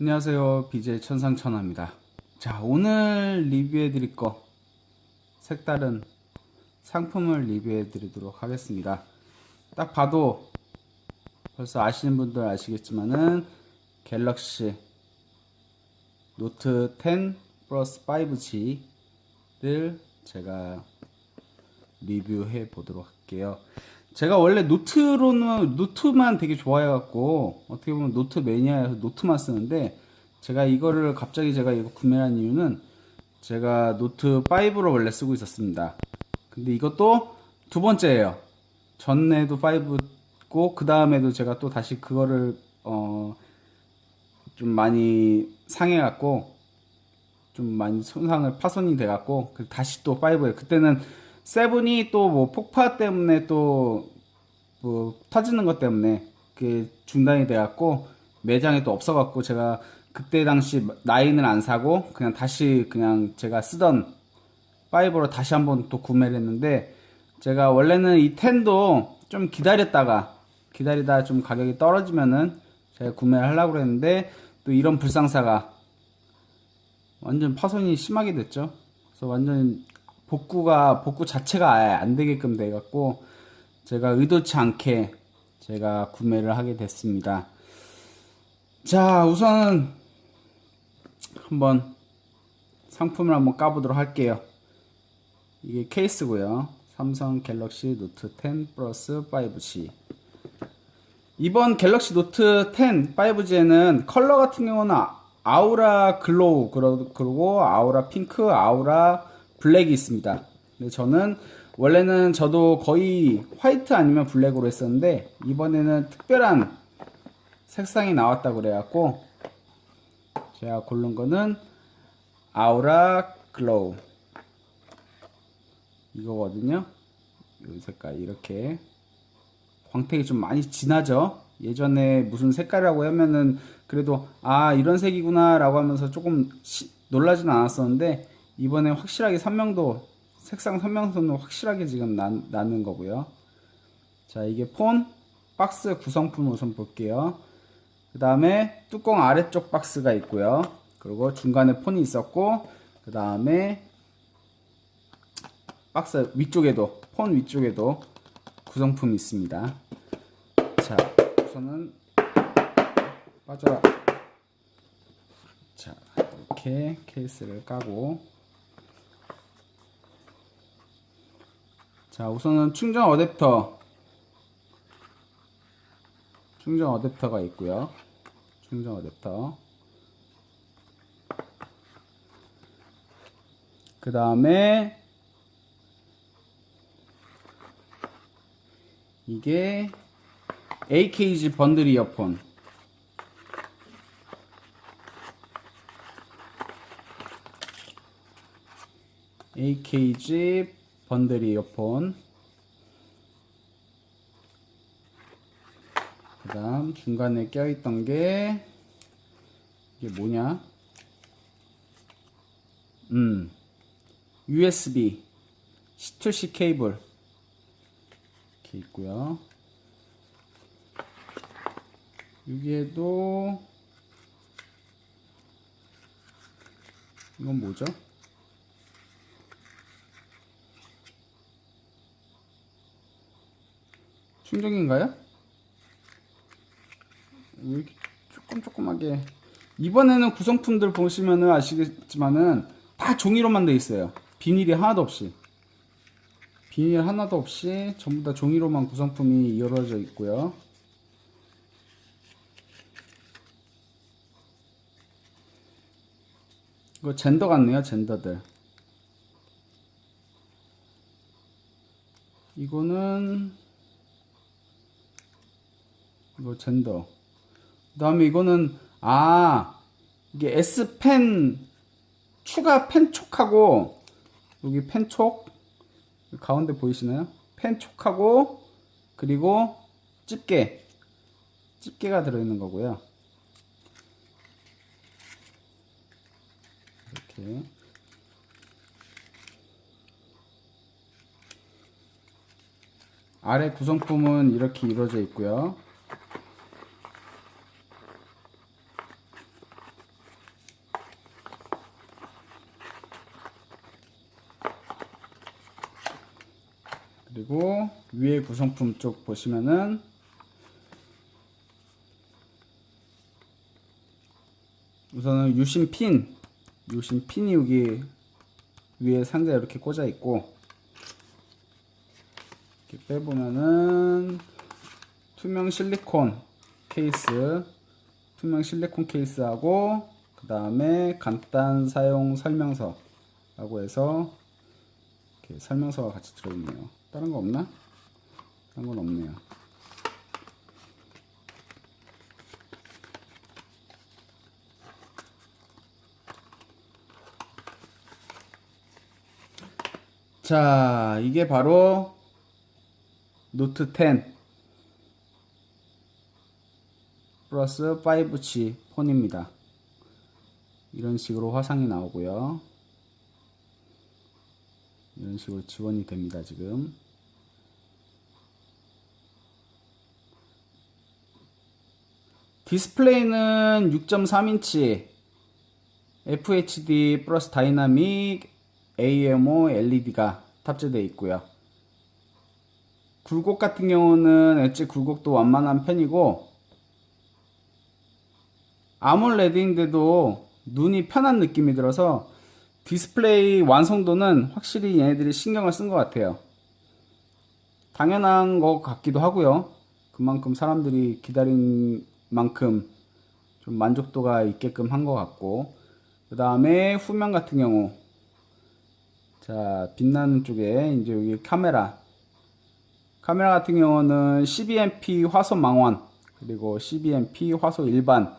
안녕하세요. BJ 천상천하입니다. 자, 오늘 리뷰해 드릴 거 색다른 상품을 리뷰해 드리도록 하겠습니다. 딱 봐도 벌써 아시는 분들 아시겠지만은 갤럭시 노트 10 플러스 5G를 제가 리뷰해 보도록 할게요. 제가 원래 노트로는 노트만 되게 좋아해갖고 어떻게 보면 노트 매니아여서 노트만 쓰는데 제가 이거를 갑자기 제가 이거 구매한 이유는 제가 노트 5로 원래 쓰고 있었습니다. 근데 이것도 두 번째예요. 전에도 5고 그 다음에도 제가 또 다시 그거를 어 좀 많이 상해갖고 좀 많이 손상을 파손이 돼갖고 그 다시 또 5에 그때는 세븐이 또 뭐 폭파 때문에 또 뭐 터지는 것 때문에 그 중단이 돼갖고 매장에 또 없어갖고 제가 그때 당시 나인을 안 사고 그냥 다시 그냥 제가 쓰던 5로 다시 한번 또 구매를 했는데 제가 원래는 이 10도 좀 기다렸다가 기다리다 좀 가격이 떨어지면은 제가 구매를 하려고 그랬는데 또 이런 불상사가 완전 파손이 심하게 됐죠. 그래서 완전 복구가 복구 자체가 아예 안 되게끔 돼 갖고 제가 의도치 않게 제가 구매를 하게 됐습니다. 자, 우선 한번 상품을 한번 까보도록 할게요. 이게 케이스고요. 삼성 갤럭시 노트 10 플러스 5G. 이번 갤럭시 노트 10 5G에는 컬러 같은 경우는 아- 아우라 글로우 그러- 그리고 아우라 핑크, 아우라 블랙이 있습니다. 근데 저는 원래는 저도 거의 화이트 아니면 블랙으로 했었는데 이번에는 특별한 색상이 나왔다고 그래갖고 제가 고른 거는 아우라 글로우 이거거든요. 이 색깔 이렇게 광택이 좀 많이 진하죠. 예전에 무슨 색깔이라고 하면은 그래도 아 이런 색이구나 라고 하면서 조금 시- 놀라진 않았었는데 이번에 확실하게 선명도 색상 선명도는 확실하게 지금 나, 나는 거고요. 자 이게 폰 박스 구성품 우선 볼게요. 그 다음에 뚜껑 아래쪽 박스가 있고요. 그리고 중간에 폰이 있었고 그 다음에 박스 위쪽에도 폰 위쪽에도 구성품이 있습니다. 자, 우선은 빠져라. 자, 이렇게 케이스를 까고 자, 우선은 충전 어댑터. 충전 어댑터가 있고요. 충전 어댑터. 그 다음에 이게 AKG 번들 이어폰. AKG 번들 이어폰. 그 다음 중간에 껴있던 게 이게 뭐냐? 음. USB C2C 케이블. 이렇게 있고요. 여기에도 이건 뭐죠? 충전기인가요? 왜 이렇게 조금 조그맣게 이번에는 구성품들 보시면은 아시겠지만은 다 종이로만 돼 있어요. 비닐이 하나도 없이. 비닐 하나도 없이 전부 다 종이로만 구성품이 이루어져 있고요. 이거 젠더 같네요, 젠더들. 이거는 이거 젠더. 그 다음에 이거는 아 이게 S 펜 추가 펜촉하고 여기 펜촉 가운데 보이시나요? 펜촉하고 그리고 집게 집게가 들어있는 거고요. 이렇게 아래 구성품은 이렇게 이루어져 있고요. 그리고 구성품 쪽 보시면은 우선은 유심 핀, 유심 핀이 여기 위에 상자에 이렇게 꽂아 있고 이렇게 빼보면은 투명 실리콘 케이스, 투명 실리콘 케이스하고 그 다음에 간단 사용 설명서라고 해서 이렇게 설명서가 같이 들어있네요. 다른 거 없나? 다른 건 없네요. 자, 이게 바로 노트 10 플러스 5G 폰입니다. 이런 식으로 화상이 나오고요. 이런 식으로 지원이 됩니다, 지금. 디스플레이는 6.3인치 FHD 플러스 다이나믹 AMO LED가 탑재되어 있고요. 굴곡 같은 경우는 엣지 굴곡도 완만한 편이고 아몰레드인데도 눈이 편한 느낌이 들어서 디스플레이 완성도는 확실히 얘네들이 신경을 쓴 것 같아요. 당연한 것 같기도 하고요. 그만큼 사람들이 기다린 만큼 좀 만족도가 있게끔 한 것 같고 그 다음에 후면 같은 경우 자 빛나는 쪽에 이제 여기 카메라 카메라 같은 경우는 12MP 화소 망원 그리고 12MP 화소 일반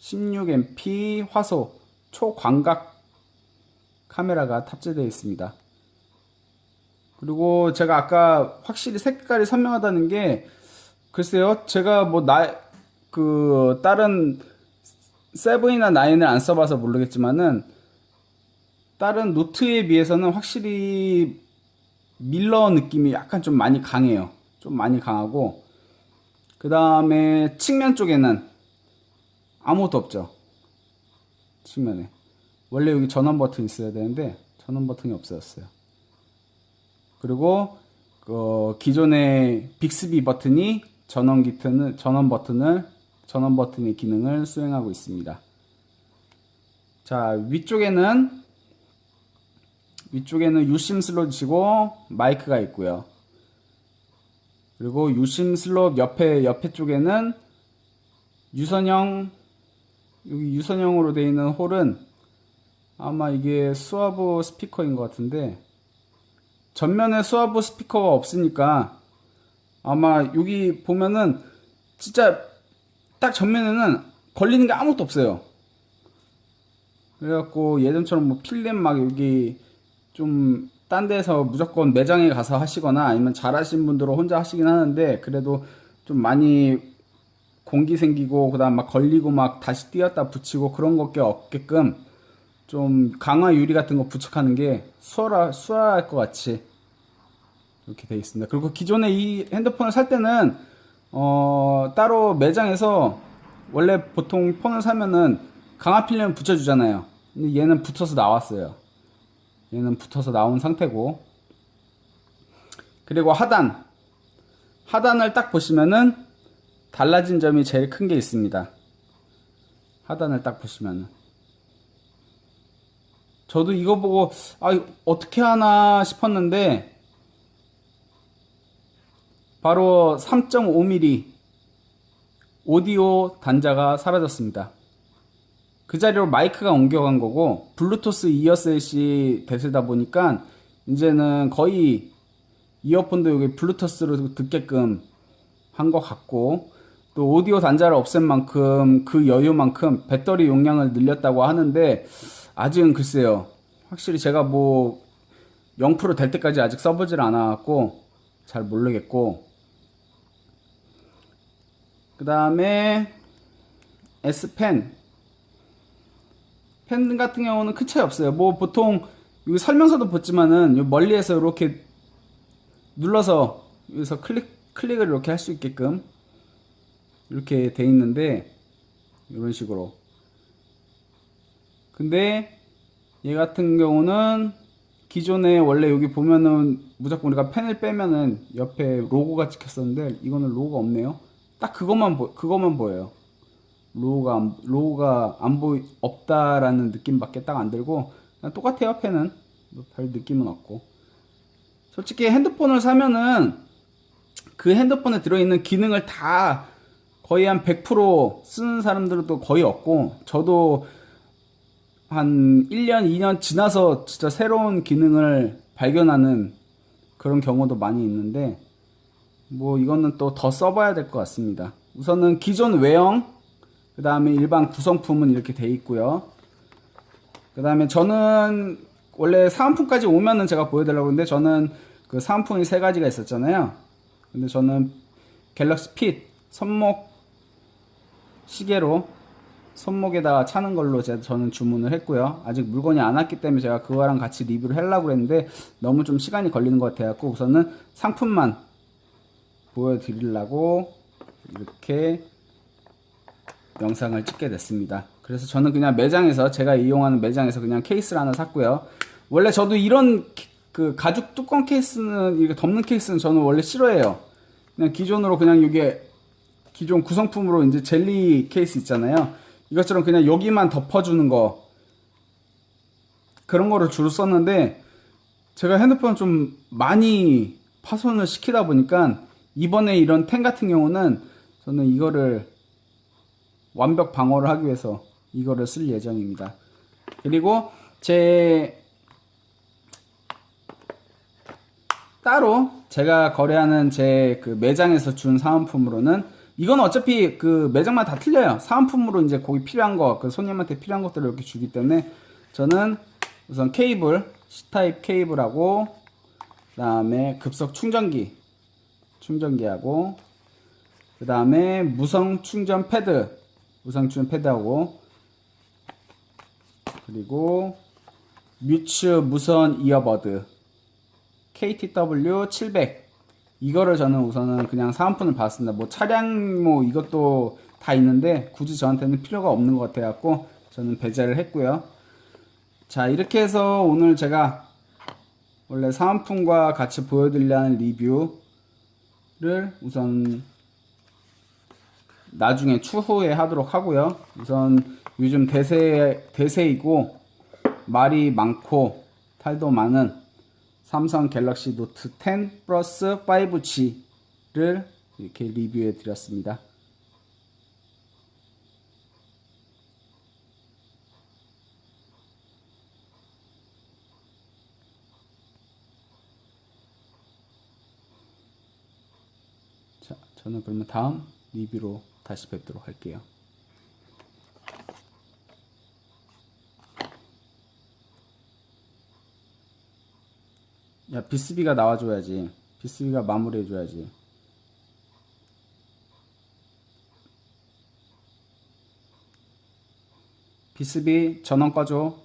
16MP 화소 초광각 카메라가 탑재되어 있습니다. 그리고 제가 아까 확실히 색깔이 선명하다는 게 글쎄요 제가 뭐 나 그 다른 세븐이나 나인을 안 써봐서 모르겠지만은 다른 노트에 비해서는 확실히 밀러 느낌이 약간 좀 많이 강해요. 좀 많이 강하고 그 다음에 측면 쪽에는 아무것도 없죠. 측면에 원래 여기 전원 버튼 있어야 되는데 전원 버튼이 없어졌어요. 그리고 그 기존의 빅스비 버튼이 전원 기트는 전원 버튼을 전원 버튼의 기능을 수행하고 있습니다. 자 위쪽에는 위쪽에는 유심 슬롯이고 마이크가 있고요. 그리고 유심 슬롯 옆에 옆에 쪽에는 유선형 여기 유선형으로 되어 있는 홀은 아마 이게 수화부 스피커인 것 같은데 전면에 수화부 스피커가 없으니까 아마 여기 보면은 진짜 딱 전면에는 걸리는 게 아무것도 없어요. 그래갖고 예전처럼 뭐 필름 막 여기 좀 딴 데서 무조건 매장에 가서 하시거나 아니면 잘하신 분들은 혼자 하시긴 하는데 그래도 좀 많이 공기 생기고 그다음 막 걸리고 막 다시 띄었다 붙이고 그런 것게 없게끔 좀 강화 유리 같은 거 부착하는 게 수월하, 수월할 것 같이 이렇게 되어 있습니다. 그리고 기존에 이 핸드폰을 살 때는 어, 따로 매장에서 원래 보통 폰을 사면은 강화 필름 붙여주잖아요. 근데 얘는 붙어서 나왔어요. 얘는 붙어서 나온 상태고 그리고 하단 하단을 딱 보시면은 달라진 점이 제일 큰 게 있습니다. 하단을 딱 보시면은 저도 이거 보고 아 어떻게 하나 싶었는데 바로 3.5mm 오디오 단자가 사라졌습니다. 그 자리로 마이크가 옮겨간 거고 블루투스 이어셋이 대세다 보니까 이제는 거의 이어폰도 여기 블루투스로 듣게끔 한 것 같고 또 오디오 단자를 없앤 만큼 그 여유만큼 배터리 용량을 늘렸다고 하는데 아직은 글쎄요 확실히 제가 뭐 0%될 때까지 아직 써보질 않아갖고 잘 모르겠고 그 다음에 S펜 펜 같은 경우는 큰 차이 없어요. 뭐 보통 여기 설명서도 봤지만은 멀리에서 이렇게 눌러서 여기서 클릭 클릭을 이렇게 할 수 있게끔 이렇게 돼 있는데 이런 식으로. 근데 얘 같은 경우는 기존에 원래 여기 보면은 무조건 우리가 펜을 빼면은 옆에 로고가 찍혔었는데 이거는 로고가 없네요. 딱 그것만 보, 그것만 보여요. 로고가 안, 로고가 안 보이 없다라는 느낌밖에 딱 안 들고 똑같아요 펜은 뭐별 느낌은 없고 솔직히 핸드폰을 사면은 그 핸드폰에 들어있는 기능을 다 거의 한 100% 쓰는 사람들도 거의 없고 저도 한 1년, 2년 지나서 진짜 새로운 기능을 발견하는 그런 경우도 많이 있는데 뭐 이거는 또 더 써봐야 될 것 같습니다. 우선은 기존 외형, 그 다음에 일반 구성품은 이렇게 돼 있고요. 그 다음에 저는 원래 사은품까지 오면은 제가 보여드리려고 했는데 저는 그 사은품이 세 가지가 있었잖아요. 근데 저는 갤럭시 핏 손목 시계로 손목에다가 차는 걸로 제가 저는 주문을 했고요. 아직 물건이 안 왔기 때문에 제가 그거랑 같이 리뷰를 하려고 했는데 너무 좀 시간이 걸리는 것 같아갖고 우선은 상품만 보여드리려고 이렇게 영상을 찍게 됐습니다. 그래서 저는 그냥 매장에서 제가 이용하는 매장에서 그냥 케이스를 하나 샀고요. 원래 저도 이런 키- 그 가죽 뚜껑 케이스는 이렇게 덮는 케이스는 저는 원래 싫어해요. 그냥 기존으로 그냥 이게 기존 구성품으로 이제 젤리 케이스 있잖아요. 이것처럼 그냥 여기만 덮어주는 거 그런 거를 주로 썼는데 제가 핸드폰 좀 많이 파손을 시키다 보니까 이번에 이런 템 같은 경우는 저는 이거를 완벽 방어를 하기 위해서 이거를 쓸 예정입니다. 그리고 제 따로 제가 거래하는 제 그 매장에서 준 사은품으로는 이건 어차피 그 매장마다 다 틀려요. 사은품으로 이제 거기 필요한 거, 그 손님한테 필요한 것들을 이렇게 주기 때문에 저는 우선 케이블, C타입 케이블하고 그다음에 급속 충전기, 충전기하고 그 다음에 무선 충전 패드, 무선 충전 패드하고 그리고 뮤츠 무선 이어버드 KTW 700 이거를 저는 우선은 그냥 사은품을 받았습니다. 뭐 차량 뭐 이것도 다 있는데 굳이 저한테는 필요가 없는 것 같아 갖고 저는 배제를 했고요. 자 이렇게 해서 오늘 제가 원래 사은품과 같이 보여드리려는 리뷰 를 우선 나중에 추후에 하도록 하고요. 우선 요즘 대세 대세이고 말이 많고 탈도 많은 삼성 갤럭시 노트 10 플러스 5G를 이렇게 리뷰해 드렸습니다. 자, 저는 그러면 다음 리뷰로 다시 뵙도록 할게요. 야, 비스비가 나와줘야지. 비스비가 마무리해줘야지. 비스비 전원 꺼줘.